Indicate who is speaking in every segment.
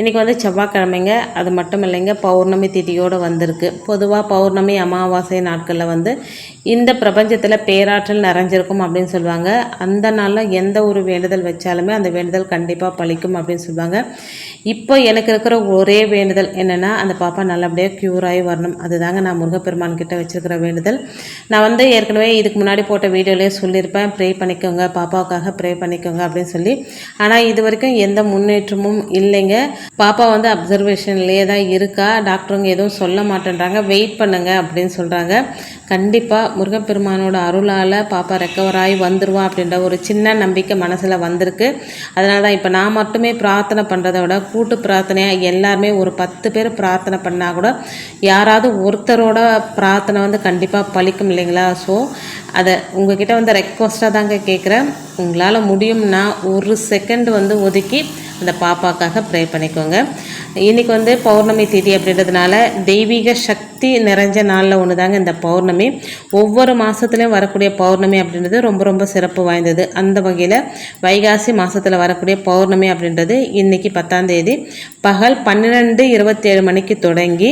Speaker 1: இன்றைக்கி வந்து செவ்வாய்க்கிழமைங்க. அது மட்டும் இல்லைங்க பௌர்ணமி திதியோடு வந்திருக்கு. பொதுவாக பௌர்ணமி அமாவாசை நாட்களில் வந்து இந்த பிரபஞ்சத்தில் பேராற்றல் நிறைஞ்சிருக்கும் அப்படின்னு சொல்லுவாங்க. அந்த நாளில் எந்த ஒரு வேண்டுதல் வச்சாலுமே அந்த வேண்டுதல் கண்டிப்பாக பழிக்கும் அப்படின்னு சொல்லுவாங்க. இப்போ எனக்கு இருக்கிற ஒரே வேண்டுதல் என்னென்னா அந்த பாப்பா நல்லபடியாக க்யூர் ஆகி வரணும். அதுதாங்க நான் முருகப்பெருமான் கிட்ட வச்சுருக்கிற வேண்டுதல். நான் வந்து ஏற்கனவே இதுக்கு முன்னாடி போட்ட வீடியோலேயே சொல்லியிருப்பேன். ப்ரே பண்ணிக்கோங்க பாப்பாவுக்காக ப்ரே பண்ணிக்கோங்க அப்படின்னு சொல்லி. ஆனால் இது வரைக்கும் எந்த முன்னேற்றமும் இல்லைங்க. பாப்பா வந்து அப்சர்வேஷன்லேயே தான் இருக்கா? டாக்டருங்க எதுவும் சொல்ல மாட்டேன்றாங்க. வெயிட் பண்ணுங்க அப்படின்னு சொல்கிறாங்க கண்டிப்பாக முருகப்பெருமானோட அருளால் பாப்பா ரெக்கவர் ஆகி வந்துருவா அப்படின்ற ஒரு சின்ன நம்பிக்கை மனசில் வந்திருக்கு. அதனால தான் இப்போ நான் மட்டுமே பிரார்த்தனை பண்ணுறதை விட கூட்டு பிரார்த்தனையாக எல்லாருமே ஒரு பத்து பேர் பிரார்த்தனை பண்ணால் கூட யாராவது ஒருத்தரோட பிரார்த்தனை வந்து கண்டிப்பாக பழிக்கும் இல்லைங்களா? ஸோ அதை உங்ககிட்ட வந்து ரெக்வஸ்ட்டாக தாங்க கேட்குறேன் உங்களால் முடியும்னா ஒரு செகண்ட் வந்து ஒதுக்கி அந்த பாப்பாக்காக ப்ரே பண்ணிக்கோங்க. இன்றைக்கி வந்து பௌர்ணமி திதி அப்படின்றதுனால தெய்வீக சக்தி நிறைஞ்ச நாளில் ஒன்று தாங்க இந்த பௌர்ணமி. ஒவ்வொரு மாதத்துலேயும் வரக்கூடிய பௌர்ணமி அப்படின்றது ரொம்ப ரொம்ப சிறப்பு வாய்ந்தது. அந்த வகையில் வைகாசி மாதத்தில் வரக்கூடிய பௌர்ணமி அப்படின்றது இன்றைக்கி பத்தாம் தேதி. பகல் பன்னிரெண்டு இருபத்தேழு மணிக்கு தொடங்கி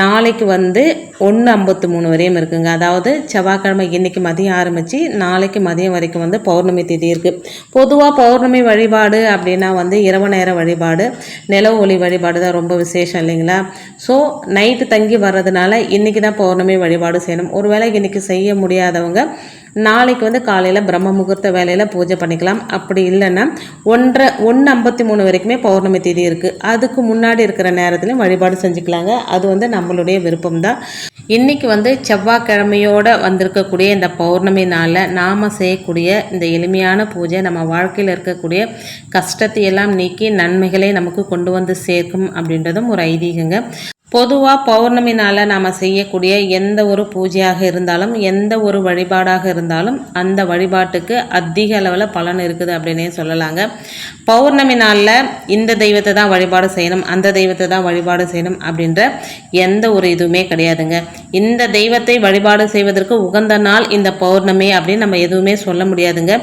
Speaker 1: நாளைக்கு வந்து ஒன்று ஐம்பத்து மூணு வரையும் இருக்குங்க. அதாவது செவ்வாய்க்கிழமை இன்றைக்கி மதியம் ஆரம்பித்து நாளைக்கு மதியம் வரைக்கும் வந்து பௌர்ணமி திதி இருக்குது பொதுவாக பௌர்ணமி வழிபாடு அப்படின்னா வந்து இரவு நேர வழிபாடு நிலவு ஒளி வழிபாடு தான் ரொம்ப விசேஷம் இல்லைங்களா? ஸோ நைட்டு தங்கி வர்றதுனால இன்றைக்கி தான் பௌர்ணமி வழிபாடு செய்யணும். ஒருவேளை இன்றைக்கி செய்ய முடியாதவங்க நாளைக்கு வந்து காலையில் பிரம்ம முகூர்த்த வேலையில் பூஜை பண்ணிக்கலாம். அப்படி இல்லைன்னா ஒன்றரை ஒன்று ஐம்பத்தி மூணு வரைக்குமே பௌர்ணமி தேதி இருக்குது அதுக்கு முன்னாடி இருக்கிற நேரத்துலையும் வழிபாடு செஞ்சுக்கலாங்க. அது வந்து நம்மளுடைய விருப்பம் தான் இன்றைக்கி வந்து செவ்வாய்க்கிழமையோடு வந்திருக்கக்கூடிய இந்த பௌர்ணமி நாளில் நாம் செய்யக்கூடிய இந்த எளிமையான பூஜை நம்ம வாழ்க்கையில் இருக்கக்கூடிய கஷ்டத்தை எல்லாம் நீக்கி நன்மைகளை நமக்கு கொண்டு வந்து சேர்க்கும் அப்படின்றதும் ஒரு ஐதீகங்க. பொதுவாக பௌர்ணமி நாளில் நாம் செய்யக்கூடிய எந்த ஒரு பூஜையாக இருந்தாலும் எந்த ஒரு வழிபாடாக இருந்தாலும் அந்த வழிபாட்டுக்கு அதிக அளவில் பலன் இருக்குது அப்படின்னே சொல்லலாங்க. பௌர்ணமி நாளில் இந்த தெய்வத்தை தான் வழிபாடு செய்யணும் அந்த தெய்வத்தை தான் வழிபாடு செய்யணும் அப்படின்ற எந்த ஒரு இதுவுமே கிடையாதுங்க. இந்த தெய்வத்தை வழிபாடு செய்வதற்கு உகந்த நாள் இந்த பௌர்ணமி அப்படின்னு நம்ம எதுவுமே சொல்ல முடியாதுங்க.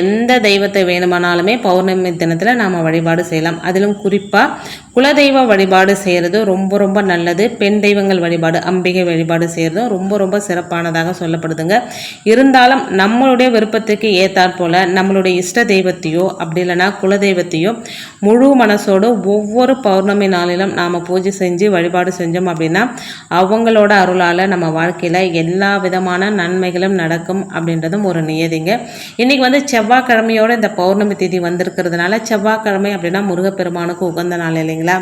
Speaker 1: எந்த தெய்வத்தை வேணுமானாலுமே பௌர்ணமி தினத்தில் நாம் வழிபாடு செய்யலாம். அதிலும் குறிப்பாக குலதெய்வ வழிபாடு செய்கிறது ரொம்ப ரொம்ப நல்லது. பெண் தெய்வங்கள் வழிபாடு அம்பிகை வழிபாடு செய்கிறதும் ரொம்ப ரொம்ப சிறப்பானதாக சொல்லப்படுதுங்க. இருந்தாலும் நம்மளுடைய விருப்பத்துக்கு ஏற்றாற் போல் நம்மளுடைய இஷ்ட தெய்வத்தையோ அப்படி இல்லைனா குலதெய்வத்தையோ முழு மனசோடு ஒவ்வொரு பௌர்ணமி நாளிலும் நாம் பூஜை செஞ்சு வழிபாடு செஞ்சோம் அப்படின்னா அவங்களோட அருளால் நம்ம வாழ்க்கையில் எல்லா விதமான நன்மைகளும் நடக்கும் அப்படின்றதும் ஒரு நியதிங்க. இன்றைக்கி வந்து செவ்வாய்க்கிழமையோட இந்த பௌர்ணமி திதி வந்திருக்கிறதுனால செவ்வாய்க்கிழமை அப்படின்னா முருகப்பெருமானுக்கு உகந்த நாள் இல்லைங்களா?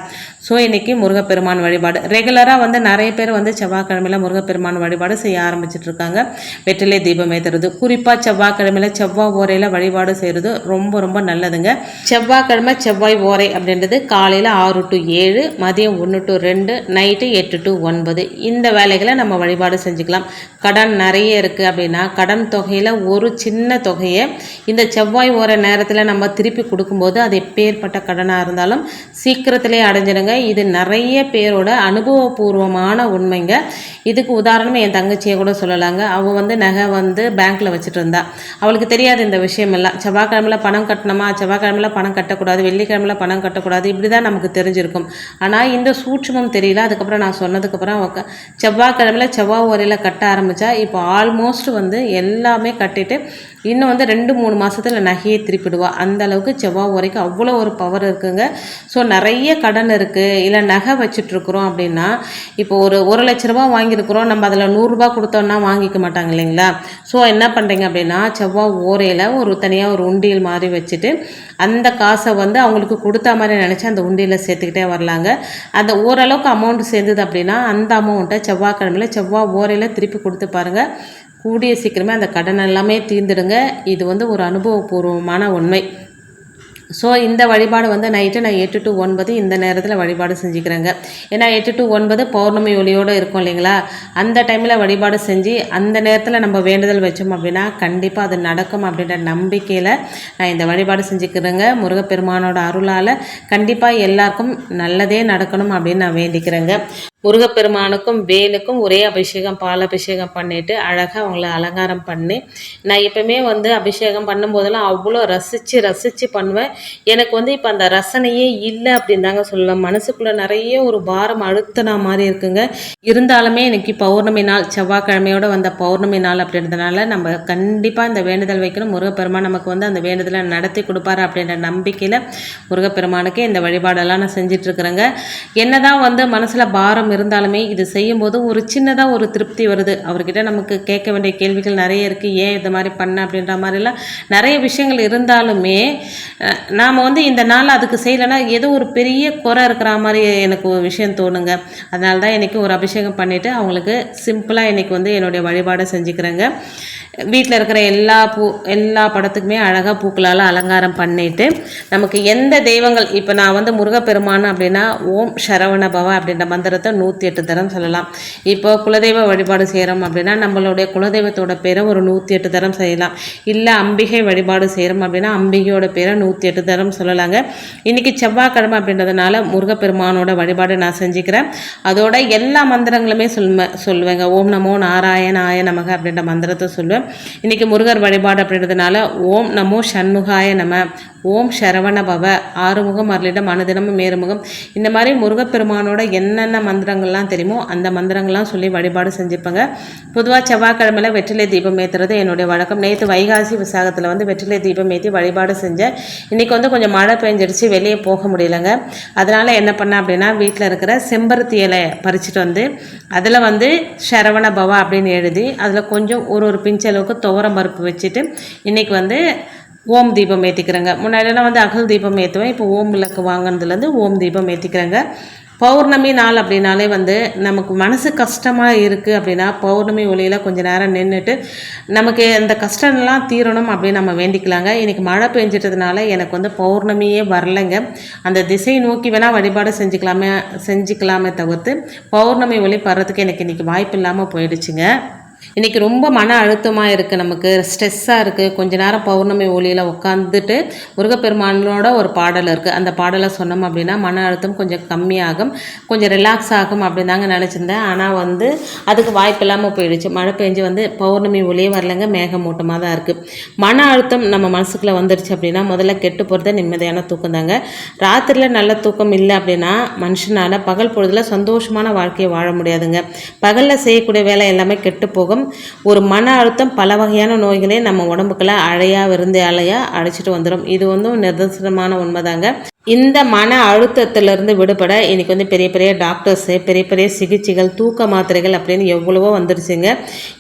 Speaker 1: ஸோ இன்றைக்கி முருகப்பெருமான் வழிபாடு. வழிபாடு ரெகுலராக வந்து நிறைய பேர் வந்து செவ்வாய்க்கிழமையில் முருகப்பெருமான் வழிபாடு செய்ய ஆரம்பிச்சிட்டு இருக்காங்க வெற்றிலை தீபம் ஏற்றுறது குறிப்பாக செவ்வாய்க்கிழமையில் செவ்வாய் ஓரையில் வழிபாடு செய்கிறது ரொம்ப ரொம்ப நல்லதுங்க. செவ்வாய்க்கிழமை செவ்வாய் ஓரை அப்படின்றது காலையில் ஆறு டு ஏழு மதியம் ஒன்று டு ரெண்டு நைட்டு எட்டு டு ஒன்பது. இந்த வேலைகளை நம்ம வழிபாடு செஞ்சுக்கலாம். கடன் நிறைய இருக்குது அப்படின்னா கடன் தொகையில் ஒரு சின்ன தொகையை இந்த செவ்வாய் ஓர நேரத்தில் நம்ம திருப்பி கொடுக்கும்போது அது எப்பேற்பட்ட கடனாக இருந்தாலும் சீக்கிரத்திலே அடைஞ்சிடுங்க. இது நிறைய பேரோட அனுபவபூர்வமான உண்மைங்க. இதுக்கு உதாரணம் என் தங்கச்சியை கூட சொல்லலாங்க. அவள் வந்து நகை வந்து பேங்க்கில் வச்சுட்டு இருந்தா. அவளுக்கு தெரியாது இந்த விஷயமெல்லாம். செவ்வாய்க்கிழமையில் பணம் கட்டணுமா? செவ்வாய்க்கிழமையில் பணம் கட்டக்கூடாது. வெள்ளிக்கிழமையில் பணம் கட்டக்கூடாது. இப்படி தான் நமக்கு தெரிஞ்சிருக்கும். ஆனால் இந்த சூட்சமம் தெரியல. அதுக்கப்புறம் நான் சொன்னதுக்கப்புறம் செவ்வாய்க்கிழமை செவ்வாய்க்கிழமையில் செவ்வாய் உரையில் கட்ட ஆரம்பித்தா இப்போ ஆல்மோஸ்ட் வந்து எல்லாமே கட்டிட்டு இன்னும் வந்து ரெண்டு மூணு மாதத்தில் நகையை திருப்பிடுவா. அந்த அளவுக்கு செவ்வாய் வரைக்கும் அவ்வளோ ஒரு பவர் இருக்குங்க. ஸோ நிறைய கடன் இருக்குது இல்லை நகை வச்சுட்ருக்குறோம் அப்படின்னா இப்போ ஒரு ஒரு லட்ச ரூபா வாங்கியிருக்கிறோம். நம்ம அதில் நூறுரூபா கொடுத்தோன்னா வாங்கிக்க மாட்டாங்க இல்லைங்களா? ஸோ என்ன பண்ணுறீங்க அப்படின்னா செவ்வாய் ஓரையில் ஒரு தனியாக ஒரு உண்டியல் மாதிரி வச்சுட்டு அந்த காசை வந்து அவங்களுக்கு கொடுத்தா மாதிரி நினச்சி அந்த உண்டியில் சேர்த்துக்கிட்டே வரலாங்க. அந்த ஓரளவுக்கு அமௌண்ட் சேர்ந்தது அப்படின்னா அந்த அமௌண்ட்டை செவ்வாய்க்கிழமையில் செவ்வாய் ஓரையில் திருப்பி கொடுத்து பாருங்கள் கூடிய சீக்கிரமே அந்த கடன் எல்லாமே தீர்ந்துடுங்க. இது வந்து ஒரு அனுபவபூர்வமான உண்மை. ஸோ இந்த வழிபாடு வந்து நைட்டு நான் எட்டு டு ஒன்பது இந்த நேரத்தில் வழிபாடு செஞ்சுக்கிறேங்க. ஏன்னா எட்டு டு ஒன்பது பௌர்ணமி ஒளியோடு இருக்கும் இல்லைங்களா? அந்த டைமில் வழிபாடு செஞ்சு அந்த நேரத்தில் நம்ம வேண்டுதல் வச்சோம் அப்படின்னா கண்டிப்பாக அது நடக்கும் அப்படின்ற நம்பிக்கையில் நான் இந்த வழிபாடு செஞ்சுக்கிறேங்க. முருகப்பெருமானோட அருளால் கண்டிப்பாக எல்லாருக்கும் நல்லதே நடக்கணும் அப்படின்னு நான் வேண்டிக்கிறேங்க. முருகப்பெருமானுக்கும் வேலுக்கும் ஒரே அபிஷேகம் பால் அபிஷேகம் பண்ணிவிட்டு அழகாக அவங்கள அலங்காரம் பண்ணி நான் எப்பவுமே வந்து அபிஷேகம் பண்ணும்போதெல்லாம் அவ்வளோ ரசித்து ரசித்து பண்ணுவேன். எனக்கு வந்து இப்போ அந்த ரசனையே இல்லை அப்படின்னு தாங்க சொல்லுவேன். மனசுக்குள்ளே நிறைய ஒரு பாரம் அழுத்தினா மாதிரி இருக்குங்க. இருந்தாலுமே எனக்கு பௌர்ணமி நாள் செவ்வாய்க்கிழமையோட வந்த பௌர்ணமி நாள் அப்படின்றதுனால நம்ம கண்டிப்பாக இந்த வேண்டுதல் வைக்கணும். முருகப்பெருமான் நமக்கு வந்து அந்த வேண்டுதலை நடத்தி கொடுப்பாரு அப்படின்ற நம்பிக்கையில் முருகப்பெருமானுக்கு இந்த வழிபாடெல்லாம் நான் செஞ்சிட்ருக்குறேங்க என்னதான் வந்து மனசில் பாரம் இருந்தாலுமே இது செய்யும்போது ஒரு சின்னதாக ஒரு திருப்தி வருது. அவர்கிட்ட நமக்கு கேட்க வேண்டிய கேள்விகள் நிறைய இருக்குது ஏன் இந்த மாதிரி பண்ண அப்படின்ற மாதிரிலாம் நிறைய விஷயங்கள் இருந்தாலுமே நாம் வந்து இந்த நாள் அதுக்கு செய்யலைன்னா ஏதோ ஒரு பெரிய குறை இருக்கிற மாதிரி எனக்கு ஒரு விஷயம் தோணுங்க. அதனால தான் இன்றைக்கி ஒரு அபிஷேகம் பண்ணிவிட்டு அவங்களுக்கு சிம்பிளாக இன்றைக்கி வந்து என்னுடைய வழிபாடை செஞ்சுக்கிறேங்க. வீட்டில் இருக்கிற எல்லா பூ எல்லா படத்துக்குமே அழகாக பூக்களால் அலங்காரம் பண்ணிட்டு நமக்கு எந்த தெய்வங்கள் இப்போ நான் வந்து முருகப்பெருமான் அப்படின்னா ஓம் சரவண பவ அப்படின்ற மந்திரத்தை நூற்றி எட்டு தரம் சொல்லலாம். இப்போ குலதெய்வ வழிபாடு செய்கிறோம் அப்படின்னா நம்மளுடைய குலதெய்வத்தோட பேரை ஒரு நூற்றி எட்டு தரம் செய்யலாம். இல்லை அம்பிகை வழிபாடு செய்கிறோம் அப்படின்னா அம்பிகையோட பேரை நூற்றி எட்டு தரம் சொல்லலாங்க. இன்றைக்கி செவ்வாய்க்கிழமை அப்படின்றதுனால முருகப்பெருமானோட வழிபாடு நான் செஞ்சுக்கிறேன். அதோட எல்லா மந்திரங்களுமே சொல்லுவேன் சொல்லுவேங்க. ஓம் நமோ நாராயணாய நமக அப்படின்ற மந்திரத்தை சொல்லுவேன். இன்றைக்கி முருகர் வழிபாடு அப்படின்றதுனால ஓம் நமோ சண்முகாய நம ஓம் சரவண பவ ஆறுமுகம் அருளிடம் அனுதினமும் மேறுமுகம் இந்த மாதிரி முருகப்பெருமானோட என்னென்ன மந்திரங்கள்லாம் தெரியுமோ அந்த மந்திரங்கள்லாம் சொல்லி வழிபாடு செஞ்சுப்பேங்க. பொதுவாக செவ்வாய்க்கிழமையில் வெற்றிலை தீபம் ஏற்றுறது என்னுடைய வழக்கம். நேற்று வைகாசி விசாகத்தில் வந்து வெற்றிலை தீபம் ஏற்றி வழிபாடு செஞ்சேன். இன்றைக்கி வந்து கொஞ்சம் மழை பெஞ்சிடுச்சு வெளியே போக முடியலங்க. அதனால் என்ன பண்ணேன் அப்படின்னா வீட்டில் இருக்கிற செம்பருத்தி இலை பறிச்சுட்டு வந்து அதில் வந்து சரவண பவா அப்படின்னு எழுதி அதில் கொஞ்சம் ஒரு ஒரு பிஞ்சளவுக்கு துவரம் பருப்பு வச்சுட்டு இன்றைக்கி வந்து ஓம் தீபம் ஏற்றிக்கிறேங்க முன்னாடியெல்லாம் வந்து அகல் தீபம் ஏற்றுவேன் இப்போ ஓம் விளக்கு வாங்கினதுலேருந்து ஓம் தீபம் ஏற்றிக்கிறேங்க பௌர்ணமி நாள் அப்படின்னாலே வந்து நமக்கு மனசு கஷ்டமாக இருக்குது அப்படின்னா பௌர்ணமி ஒளியில் கொஞ்சம் நேரம் நின்றுட்டு நமக்கு அந்த கஷ்டம்லாம் தீரணும் அப்படின்னு நம்ம வேண்டிக்கலாங்க. இன்றைக்கி மழை பெஞ்சிட்டதுனால எனக்கு வந்து பௌர்ணமியே வரலைங்க. அந்த திசை நோக்கி வேணால் வழிபாடு செஞ்சுக்கலாமே செஞ்சுக்கலாமே தவிர்த்து பௌர்ணமி ஒளி படுறதுக்கு எனக்கு இன்றைக்கி வாய்ப்பு இல்லாமல் போயிடுச்சுங்க. இன்றைக்கி ரொம்ப மன அழுத்தமாக இருக்குது நமக்கு ஸ்ட்ரெஸ்ஸாக இருக்குது கொஞ்ச நேரம் பௌர்ணமி ஒளியில் உட்காந்துட்டு முருகப்பெருமானோட ஒரு பாடல் இருக்குது அந்த பாடலை சொன்னோம் அப்படின்னா மன அழுத்தம் கொஞ்சம் கம்மியாகும் கொஞ்சம் ரிலாக்ஸ் ஆகும் அப்படின்னு தாங்க நினச்சிருந்தேன். ஆனால் வந்து அதுக்கு வாய்ப்பு இல்லாமல் போயிடுச்சு. மழை பெஞ்சு வந்து பௌர்ணமி ஒளியே வரலங்க மேகமூட்டமாக தான் இருக்குது மன அழுத்தம் நம்ம மனசுக்குள்ளே வந்துடுச்சு அப்படின்னா முதல்ல கெட்டு போகிறது நிம்மதியான தூக்கம் தாங்க. ராத்திரியில் நல்ல தூக்கம் இல்லை அப்படின்னா மனுஷனால் பகல் பொழுதில் சந்தோஷமான வாழ்க்கையை வாழ முடியாதுங்க. பகலில் செய்யக்கூடிய வேலை எல்லாமே கெட்டு போகும். ஒரு மன அழுத்தம் பல வகையான நோய்களே நம்ம உடம்புக்குள்ள அழையா விருந்து அழைச்சிட்டு வந்துடும் இது வந்து நிதர்சனமான உண்மைதாங்க. இந்த மன அழுத்தத்திலிருந்து விடுபட இன்றைக்கி வந்து பெரிய பெரிய டாக்டர்ஸு பெரிய பெரிய சிகிச்சைகள் தூக்க மாத்திரைகள் அப்படின்னு எவ்வளவோ வந்துருச்சுங்க.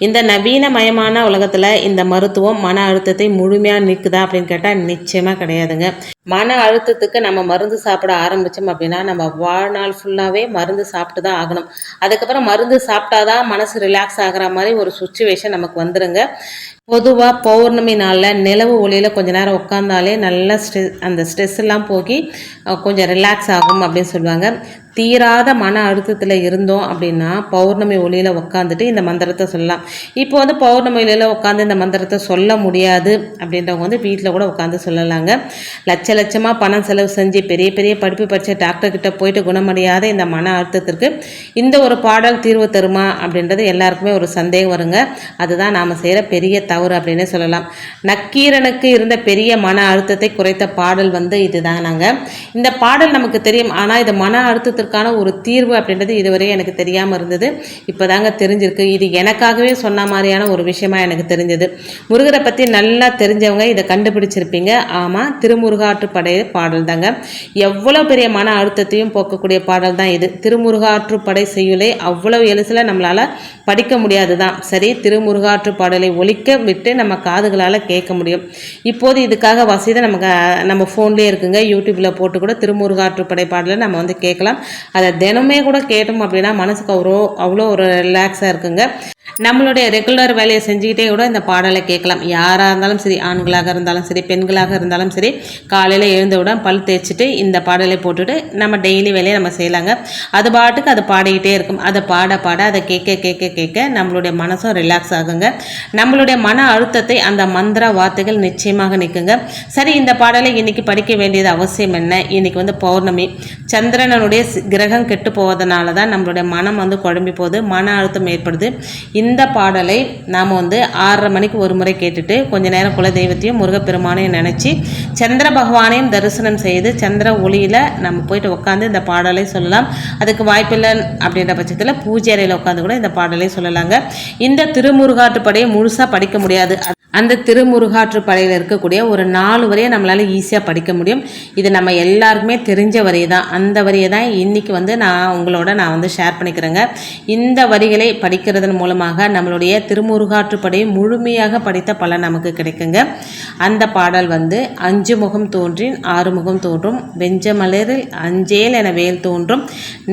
Speaker 1: இந்த நவீனமயமான உலகத்தில் இந்த மருத்துவம் மன அழுத்தத்தை முழுமையாக நிற்குதா அப்படின்னு கேட்டால் நிச்சயமாக கிடையாதுங்க. மன அழுத்தத்துக்கு நம்ம மருந்து சாப்பிட ஆரம்பித்தோம் அப்படின்னா நம்ம வாழ்நாள் ஃபுல்லாகவே மருந்து சாப்பிட்டு தான் ஆகணும். அதுக்கப்புறம் மருந்து சாப்பிட்டாதான் மனசு ரிலாக்ஸ் ஆகிற மாதிரி ஒரு சுச்சுவேஷன் நமக்கு வந்துடுங்க பொதுவாக பௌர்ணமி நாளில் நிலவு ஒளியில் கொஞ்ச நேரம் உட்காந்தாலே நல்லா ஸ்ட்ரெஸ் அந்த ஸ்ட்ரெஸ் எல்லாம் போகி கொஞ்சம் ரிலாக்ஸ் ஆகும் அப்படின்னு சொல்லுவாங்க. தீராத மன அழுத்தத்தில் இருந்தோம் அப்படின்னா பௌர்ணமி ஒளியில் உட்காந்துட்டு இந்த மந்திரத்தை சொல்லலாம். இப்போ வந்து பௌர்ணமி ஒளியில் உட்காந்து இந்த மந்திரத்தை சொல்ல முடியாது அப்படின்றவங்க வந்து வீட்டில் கூட உட்காந்து சொல்லலாங்க. லட்ச லட்சமாக பணம் செலவு செஞ்சு பெரிய பெரிய படிப்பு படித்த டாக்டர்கிட்ட போயிட்டு குணமடையாத இந்த மன அழுத்தத்திற்கு இந்த ஒரு பாடல் தீர்வு தருமா அப்படின்றது எல்லாருக்குமே ஒரு சந்தேகம் வருங்க. அதுதான் நாம் செய்கிற பெரிய தவறு அப்படின்னு சொல்லலாம். நக்கீரனுக்கு இருந்த பெரிய மன அழுத்தத்தை குறைத்த பாடல் வந்து இதுதான் நாங்கள் இந்த பாடல் நமக்கு தெரியும். ஆனால் இது மன அழுத்தத்திற்கு அதற்கான ஒரு தீர்வு அப்படின்றது இதுவரை எனக்கு தெரியாமல் இருந்தது. இப்போ தாங்க தெரிஞ்சிருக்கு. இது எனக்காகவே சொன்ன மாதிரியான ஒரு விஷயமா எனக்கு தெரிஞ்சது. முருகரை பற்றி நல்லா தெரிஞ்சவங்க இதை கண்டுபிடிச்சிருப்பீங்க. ஆமாம் திருமுருகாற்றுப்படை பாடல் தாங்க எவ்வளோ பெரிய மன அழுத்தத்தையும் போக்கக்கூடிய பாடல் தான் இது திருமுருகாற்றுப்படை செய்யுளை அவ்வளோ எளிசில் நம்மளால் படிக்க முடியாது தான் சரி திருமுருகாற்று பாடலை ஒழிக்க விட்டு நம்ம காதுகளால் கேட்க முடியும். இப்போது இதுக்காக வசதி நமக்கு நம்ம ஃபோன்லேயே இருக்குங்க. யூடியூப்பில் போட்டு கூட திருமுருகாற்றுப்படை பாடலை நம்ம வந்து கேட்கலாம். அதை தினமே கூட கேட்டோம் அப்படின்னா மனசுக்கு அவ்வளோ அவ்வளோ ஒரு ரிலாக்ஸாக இருக்குங்க. நம்மளுடைய ரெகுலர் வேலையை செஞ்சுக்கிட்டே கூட இந்த பாடலை கேட்கலாம். யாராக இருந்தாலும் சரி ஆண்களாக இருந்தாலும் சரி பெண்களாக இருந்தாலும் சரி காலையில் எழுந்தவுடன் பல் தேய்ச்சிட்டு இந்த பாடலை போட்டுட்டு நம்ம டெய்லி வேலையை நம்ம செய்யலாங்க. அது பாட்டுக்கு அது பாடிக்கிட்டே இருக்கும். அதை பாட பாட அதை கேட்க கேட்க கேட்க நம்மளுடைய மனசும் ரிலாக்ஸ் ஆகுங்க. நம்மளுடைய மன அழுத்தத்தை அந்த மந்திர வார்த்தைகள் நிச்சயமாக நிற்குங்க சரி இந்த பாடலை இன்றைக்கி படிக்க வேண்டியது அவசியம் என்ன? இன்றைக்கி வந்து பௌர்ணமி. சந்திரனனுடைய கிரகம் கெட்டு போவதனால தான் நம்மளுடைய மனம் வந்து குழம்பி போகுது மன அழுத்தம் ஏற்படுது. இந்த பாடலை நாம் வந்து ஆறரை மணிக்கு ஒரு முறை கேட்டுட்டு கொஞ்ச நேரம் குல தெய்வத்தையும் முருகப்பெருமானையும் நினச்சி சந்திர பகவானையும் தரிசனம் செய்து சந்திர ஒளியில் நம்ம போயிட்டு உட்காந்து இந்த பாடலை சொல்லலாம். அதுக்கு வாய்ப்பில்லை அப்படின்ற பட்சத்தில் பூஜை அறையில் உட்காந்து கூட இந்த பாடலை சொல்லலாங்க. இந்த திருமுருகாட்டுப்படையை முழுசாக படிக்க முடியாது. அந்த திருமுருகாற்றுப்படையில் இருக்கக்கூடிய ஒரு நாலு வரியை நம்மளால் ஈஸியாக படிக்க முடியும். இது நம்ம எல்லாருக்குமே தெரிஞ்ச வரி தான் அந்த வரியை தான் இன்றைக்கி வந்து நான் உங்களோட நான் வந்து ஷேர் பண்ணிக்கிறேங்க. இந்த வரிகளை படிக்கிறதன் மூலமாக நம்மளுடைய திருமுருகாற்றுப்படையை முழுமையாக படித்த பலன் நமக்கு கிடைக்குங்க. அந்த பாடல் வந்து அஞ்சு முகம் தோன்றின் ஆறு முகம் தோன்றும். வெஞ்சமலரில் அஞ்சேல் என வேல் தோன்றும்.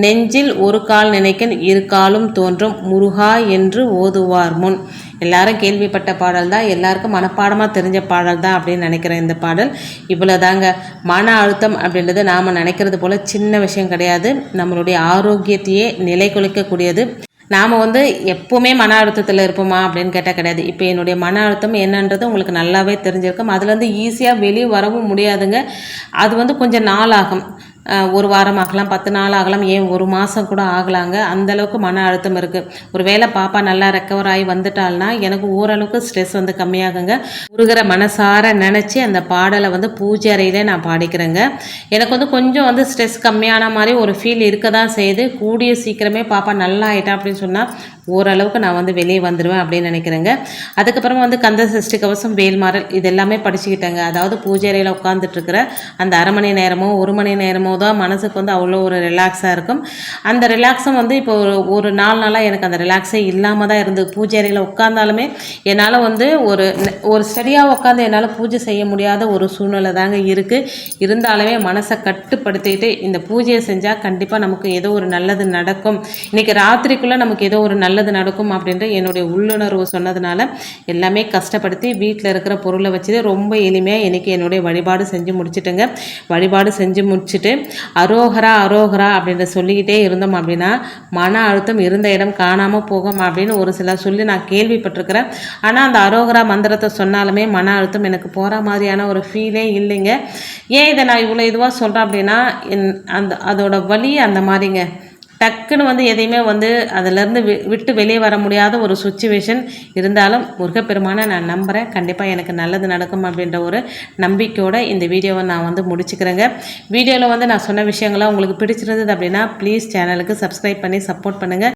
Speaker 1: நெஞ்சில் ஒரு கால் நினைக்கன் இரு காலும் தோன்றும். முருகா என்று ஓதுவார் முன். எல்லாரும் கேள்விப்பட்ட பாடல் தான் எல்லாருக்கும் மனப்பாடமாக தெரிஞ்ச பாடல் தான் அப்படின்னு நினைக்கிறேன் இந்த பாடல். இவ்வளோதாங்க மன அழுத்தம் அப்படின்றது நாம் நினைக்கிறது போல் சின்ன விஷயம் கிடையாது. நம்மளுடைய ஆரோக்கியத்தையே நிலை குலைக்கக்கூடியது நாம் வந்து எப்போவுமே மன அழுத்தத்தில் இருப்போமா அப்படின்னு கேட்டால் கிடையாது. இப்போ என்னுடைய மன அழுத்தம் என்னன்றது உங்களுக்கு நல்லாவே தெரிஞ்சிருக்கும். அதுலேருந்து ஈஸியாக வெளியே வரவும் முடியாதுங்க. அது வந்து கொஞ்சம் நாள் ஆகும் ஒரு வாரம் ஆகலாம் பத்து நாள் ஆகலாம் ஏன் ஒரு மாதம் கூட ஆகலாங்க. அந்தளவுக்கு மன அழுத்தம் இருக்குது ஒரு வேளை பாப்பா நல்லா ரெக்கவர் ஆகி வந்துட்டாள்னா எனக்கு ஓரளவுக்கு ஸ்ட்ரெஸ் வந்து கம்மியாகுங்க. முருகிற மனசார நினச்சி அந்த பாடலை வந்து பூஜை அறையிலே நான் பாடிக்கிறேங்க. எனக்கு வந்து கொஞ்சம் வந்து ஸ்ட்ரெஸ் கம்மியான மாதிரி ஒரு ஃபீல் இருக்க தான் செய்யுது. கூடிய சீக்கிரமே பாப்பா நல்லா ஆயிட்டா அப்படின்னு சொன்னால் ஓரளவுக்கு நான் வந்து வெளியே வந்துடுவேன் அப்படின்னு நினைக்கிறேங்க. அதுக்கப்புறமா வந்து கந்த சஷ்டி கவசம் வேல்மாறல் இது எல்லாமே படிச்சுக்கிட்டேங்க. அதாவது பூஜை அறையில் உட்காந்துட்டு இருக்கிற அந்த அரை மணி நேரமோ ஒரு மணி நேரமோ தான் மனசுக்கு வந்து அவ்வளோ ஒரு ரிலாக்ஸாக இருக்கும். அந்த ரிலாக்ஸும் வந்து இப்போ ஒரு ஒரு நாலு நாளாக எனக்கு அந்த ரிலாக்ஸே இல்லாமல் தான் இருந்தது. பூஜை அறையில் உட்காந்தாலுமே என்னால் வந்து ஒரு ஒரு ஸ்டடியாக உட்காந்து என்னால் பூஜை செய்ய முடியாத ஒரு சூழ்நிலை தாங்க இருக்குது இருந்தாலுமே மனசை கட்டுப்படுத்திட்டு இந்த பூஜையை செஞ்சால் கண்டிப்பாக நமக்கு ஏதோ ஒரு நல்லது நடக்கும். இன்றைக்கி ராத்திரிக்குள்ளே நமக்கு ஏதோ ஒரு நல்லது நடக்கும் அப்படின்ற என்னுடைய உள்ளுணர்வு சொன்னதுனால எல்லாமே கஷ்டப்படுத்தி வீட்டில் இருக்கிற பொருளை வச்சு ரொம்ப எளிமையாக இன்றைக்கி என்னுடைய வழிபாடு செஞ்சு முடிச்சிட்டேங்க. வழிபாடு செஞ்சு முடிச்சுட்டு அரோகரா அரோகரா அப்படின்ற சொல்லிக்கிட்டே இருந்தோம் அப்படின்னா மன அழுத்தம் இருந்த இடம் காணாமல் போகும் அப்படின்னு ஒரு சிலர் சொல்லி நான் கேள்விப்பட்டிருக்கிறேன். ஆனால் அந்த அரோகரா மந்திரத்தை சொன்னாலுமே மன அழுத்தம் எனக்கு போகிற மாதிரியான ஒரு ஃபீலே இல்லைங்க. ஏன் இதை நான் இவ்வளோ இதுவாக சொல்கிறேன் அப்படின்னா என் அந்த அதோட வழி அந்த மாதிரிங்க. டக்குன்னு வந்து எதையுமே வந்து அதிலேருந்து வி விட்டு வெளியே வர முடியாத ஒரு சுச்சுவேஷன் இருந்தாலும் முருகப்பெருமானை நான் நம்புகிறேன் கண்டிப்பாக எனக்கு நல்லது நடக்கும் அப்படின்ற ஒரு நம்பிக்கையோடு இந்த வீடியோவை நான் வந்து முடிச்சுக்கிறேங்க. வீடியோவில் வந்து நான் சொன்ன விஷயங்கள்லாம் உங்களுக்கு பிடிச்சிருந்தது அப்படின்னா ப்ளீஸ் சேனலுக்கு சப்ஸ்கிரைப் பண்ணி சப்போர்ட் பண்ணுங்கள்